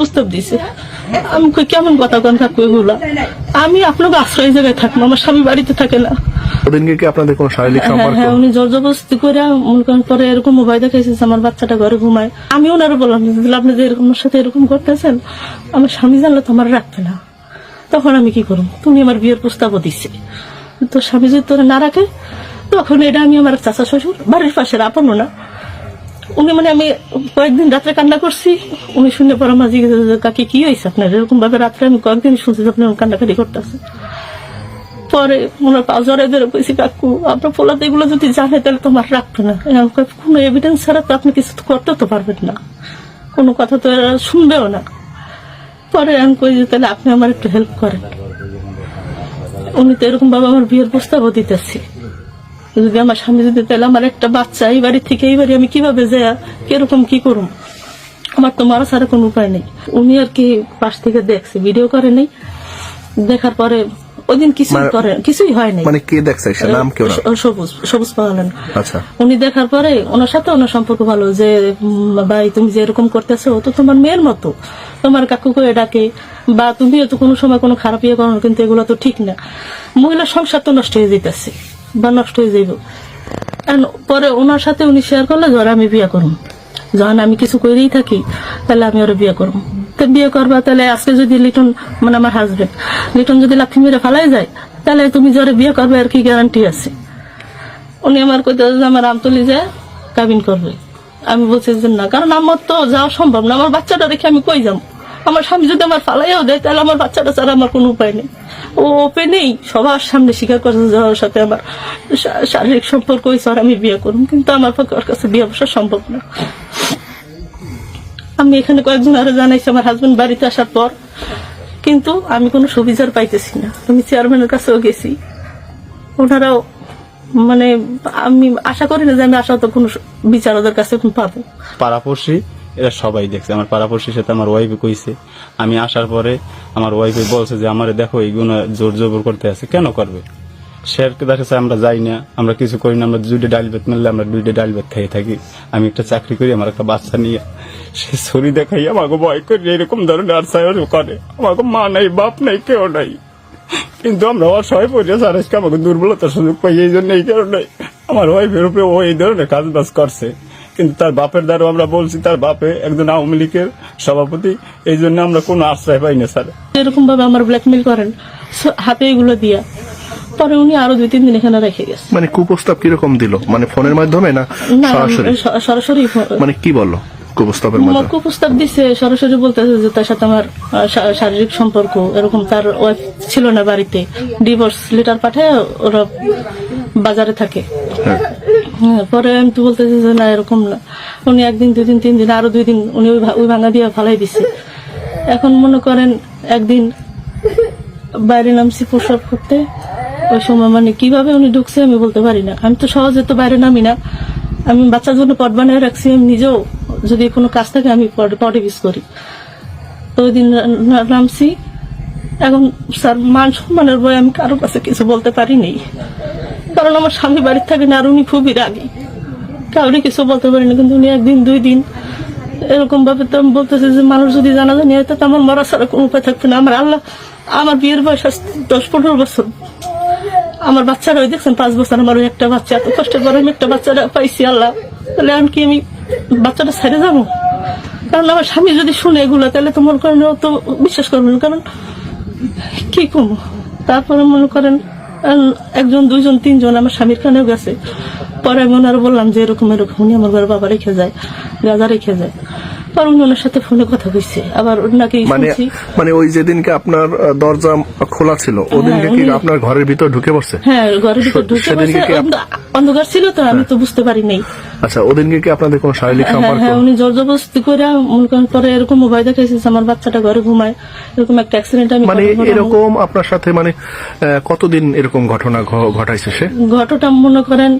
প্রস্তাব দিছে। আমি কই কেমন কথা কন কাকু এগুলা আমি আপনাকে আশ্রয় জায়গায় থাকব আমার স্বামী বাড়িতে থাকে না। ওদিনকে কি আপনাদের কোনো শারীরিক হ্যাঁ সম্পর্ক? হ্যাঁ উনি জোর জবরদস্তি করে মনে করেন পরে এরকম মোবাইল দেখাইছে আমার বাচ্চাটা ঘরে ঘুমায়। আমি ওনারা বললাম যে আপনি যে এরকম সাথে এরকম করতেছেন আমার স্বামী জানলে তো আমার রাখবে না। তখন আমি কি করব? তুমি আমার বিয়ের প্রস্তাবও দিচ্ছে তো স্বামী যদি তোরা না রাখে তখন এটা আমি আমার চাচা শ্বশুর বাড়ির পাশের আপন না। উনি মানে আমি কয়েকদিন রাত্রে কান্না করছি। উনি শুনে পরে মাঝে কাকি, কি হয়েছে আপনার? এরকম ভাবে রাত্রে আমি কয়েকদিন শুনছি আপনি কান্নাকাটি করতেছে পরে ওনার পা জড়াই ধরে কইছি কাকু আপনার পোলাতে এগুলো যদি জানে, তাহলে তোমার রাখবে না। কোনো এভিডেন্স ছাড়া তো আপনি কিছু করতে তো পারবেন না। কোনো কথা তো এরা শুনবেও না। পরে আমি কই যে, তাহলে আপনি আমার একটু হেল্প করেন। উনি তো এরকম ভাবে আমার বিয়ের প্রস্তাবও দিতেছে। যদি আমার স্বামী যদি তাহলে আমার একটা বাচ্চা এই বাড়ি থেকে এই বাড়ি আমি কীভাবে যাই কীরকম কি করুম? আমার তো মারা ছাড়া কোনো উপায় নেই। উনি আর কি পাশ থেকে দেখছে ভিডিও করে নেই। দেখার পরে ওই দিন কিছুই মানে- করে কিছুই হয় নাই। মানে কে দেখছে? নাম কেউ সবুজ সবুজ পাওয়ালেন আচ্ছা। উনি দেখার পরে ওনার সাথে ওনার সম্পর্ক ভালো যে ভাই তুমি যে এরকম করতেছো ও তো তোমার মেয়ের মতো। তোমার কাকু করে ডাকে বা তুমিও তো কোনো সময় কোনো খারাপ ইয়ে করো কিন্তু এগুলো তো ঠিক না। মহিলার সংসার তো নষ্ট হয়ে যেতেছে বা নষ্ট হয়ে যাইব। পরে ওনার সাথে উনি শেয়ার করলে ধরে আমি বিয়ে করুন যখন আমি কিছু করেই থাকি, তাহলে আমি ওরা বিয়ে করব তো বিয়ে করবা, তাহলে আজকে যদি লিটন মানে আমার হাজবেন্ড লিটন যদি লাফি মেরে ফালাই যায়, তাহলে তুমি যারা বিয়ে করবে, আর কি গ্যারান্টি আছে? উনি আমার কইতে আমার আমতলি যে কাবিন করবে। আমি বলছি যে না, কারণ আমার তো যাওয়া সম্ভব না, আমার বাচ্চাটা রেখে আমি কই যাব? আমার স্বামী যদি আমার ফালাইও দেয়, তাহলে আমার বাচ্চাটা ছাড়া আমার কোনো উপায় নেই। ও ওপেনেই সবার সামনে স্বীকার করছে যাওয়ার সাথে আমার শারীরিক সম্পর্ক হয়েছে আমি বিয়ে করুন কিন্তু আমার পক্ষে ওর কাছে বিয়ে বসা সম্ভব না। আমি এখানে কয়েকজন আরও জানাইছি, আমার হাজবেন্ড বাড়িতে আসার পর। কিন্তু আমি কোনো সুবিচার পাইতেছি না। আমি চেয়ারম্যানের কাছেও গেছি। ওনারাও মানে আমি আশা করি না যে আমি আশা তো কোনো বিচার ওদের কাছে পাবো। পাড়াপড়শি? এরা সবাই দেখছে। আমার পাড়াপড়শির সাথে আমার ওয়াইফে কইছে। আমি আসার পরে আমার ওয়াইফে বলছে যে, আমারে দেখো, এইগুলো জোর জবর করতে আছে, কেন করবে? স্যার দেখেছে আমরা যাই না, আমরা কিছু করি না, আমরা দুইটা ডাল ভাত মারলে আমরা দুইটা ডাল ভাত খেয়ে থাকি। আমি একটা চাকরি করি, আমার একটা বাচ্চা নিয়ে। সে ছড়ি দেখাই আমাকে ভয় করি, এরকম ধরনের আর্সায় করে। আমাকে মা নাই, বাপ নাই, কেউ নাই। কিন্তু আমরা অসহায় পড়ে, স্যার, আজকে আমাকে দুর্বলতার সুযোগ পাই, এই জন্য এই কারণে আমার ওয়াইফের উপরে ও এই ধরনের কাজ বাজ করছে। কিন্তু তার বাপের দ্বারা আমরা বলছি তার বাপে একজন আওয়ামী লীগের সভাপতি এই জন্য আমরা কোনো আশ্রয় পাই না স্যার। এরকম ভাবে আমার ব্ল্যাকমেল করেন হাতে এগুলো দিয়া। পরে উনি আরও দুই তিন দিন এখানে রেখে গেছে। মানে কুপ্রস্তাব কীরকম দিল? মানে ফোনের মাধ্যমে না সরাসরি? সরাসরি মানে কি বলল কুপ্রস্তাবের মাধ্যমে? মক্ক প্রস্তাব দিছে সরাসরি বলতেছে যে তার সাথে আমার শারীরিক সম্পর্ক এরকম তার ওয়াইফ ছিল না বাড়িতে। ডিভোর্স লেটার পাঠায় ওরা বাজারে থাকে। হ্যাঁ। পরে আমি তো বলতেছি যে না, এরকম না। উনি একদিন, দুই দিন, তিন দিন, আরও দুই দিন উনি ওই ভাঙা দিয়ে ফালাই দিছে। এখন মনে করেন একদিন বাইরে নামছি প্রসব করতে। ওই সময় মানে কীভাবে উনি ঢুকছে আমি বলতে পারি না। আমি তো সহজে তো বাইরে নামি না। আমি বাচ্চার জন্য পট বানিয়ে রাখছি, আমি নিজেও যদি কোনো কাজ থাকে আমি পট ইউজ করি। তো ওই দিন নামছি। এখন স্যার মান সম্মানের বই আমি কারও কাছে কিছু বলতে পারিনি কারণ আমার স্বামী বাড়িতে থাকে না আর উনি খুবই রাগী। কাউরে কিছু বলতে পারি না, কিন্তু উনি একদিন, দুই দিন এরকম ভাবে তো আমি বলতেছে যে, মানুষ যদি জানা জানি তো আমার মরা ছাড়া কোনো উপায় থাকতো না। আমার আল্লাহ, আমার বিয়ের বয়স দশ, পনেরো বছর। আমার বাচ্চারা ওই দেখছেন, পাঁচ বছর আমার ওই একটা বাচ্চা, এত কষ্টের পরে আমি একটা বাচ্চাটা পাইছি, আল্লাহ। তাহলে আমি কি আমি বাচ্চাটা ছেড়ে যাব? কারণ আমার স্বামী যদি শুনে এগুলো, তাহলে তো মনে করেন অত বিশ্বাস করবেন, কারণ কি করব? তারপরে মনে করেন একজন, দুইজন, তিনজন আমার স্বামীর কানেও গেছে। পরে আমি ওনার বললাম যে এরকম এরকম। উনি আমার ঘরে বাবা রেখে যায় গাজা রেখে যায়। পরে ওনার সাথে ফোনে কথা কইছে আবার ওনাকে মানে মানে ওই যেদিনকে আপনার দরজা খোলা ছিল ওদিনকে কি আপনার ঘরের ভিতর ঢুকে পড়ছে? হ্যাঁ ঘরের ভিতর ঢুকে পড়ছে। কি আপ- হ্যাঁ। অন্ধকার ছিল তো আমি তো বুঝতে পারি নাই। আচ্ছা ওদিনকে কি আপনাদের কোনো শারীরিক হ্যাঁ সম্পর্ক? হ্যাঁ উনি জোর জবরদস্তি করে মনে করেন পরে এরকম মোবাইল দেখাইছে আমার বাচ্চাটা ঘরে ঘুমায় এরকম একটা অ্যাক্সিডেন্ট আমি মানে এরকম আপনার সাথে মানে কতদিন এরকম ঘটনা ঘটাইছে সে? ঘটনা মনে করেন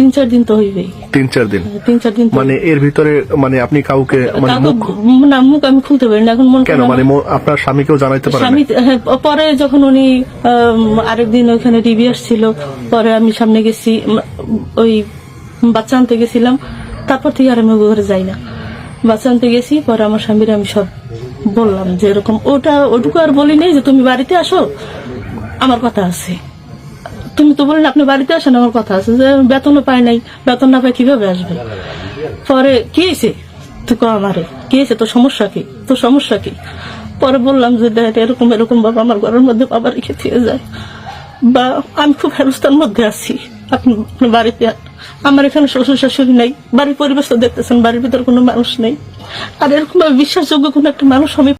তিন চার দিন তো হইবেই। তিন চার দিন? তিন চার দিন মানে এর ভিতরে মানে আপনি কাউকে মানে মুখ না মুখ আমি খুলতে পারি না। এখন মনে কেন? মানে আপনার স্বামীকেও জানাইতে পারেন স্বামী হ্যাঁ, পরে যখন উনি আরেকদিন ওইখানে টিভি আসছিল পরে আমি সামনে গেছি ওই বাচ্চা আনতে গেছিলাম। তারপর থেকে আর আমি ঘরে যাই না। বাচ্চা আনতে গেছি পরে আমার স্বামীর আমি সব বললাম যে এরকম ওটা ওটুকু আর বলি নেই যে তুমি বাড়িতে আসো আমার কথা আছে। তুমি তো বললেন আপনি বাড়িতে আসেন, আমার কথা আছে যে বেতনও পাই নাই। বেতন না পাই কীভাবে আসবে? পরে কি হয়েছে? তুই কো আমারে, কি হয়েছে? তোর সমস্যা কি? তোর সমস্যা কি? পরে বললাম যে দেখ, এরকম এরকম বাবা আমার ঘরের মধ্যে বাবা রেখে দিয়ে যায়। বা আমি খুব হেরস্তার মধ্যে আছি। আপনি বাড়িতে আমার এখানে শ্বশুর শাশুড়ি নাই, বাড়ির পরিবেশ তো দেখতেছেন, বাড়ির ভিতরে কোনো মানুষ নেই। আর এরকম বিশ্বাসযোগ্য কোনো একটা মানুষ আমি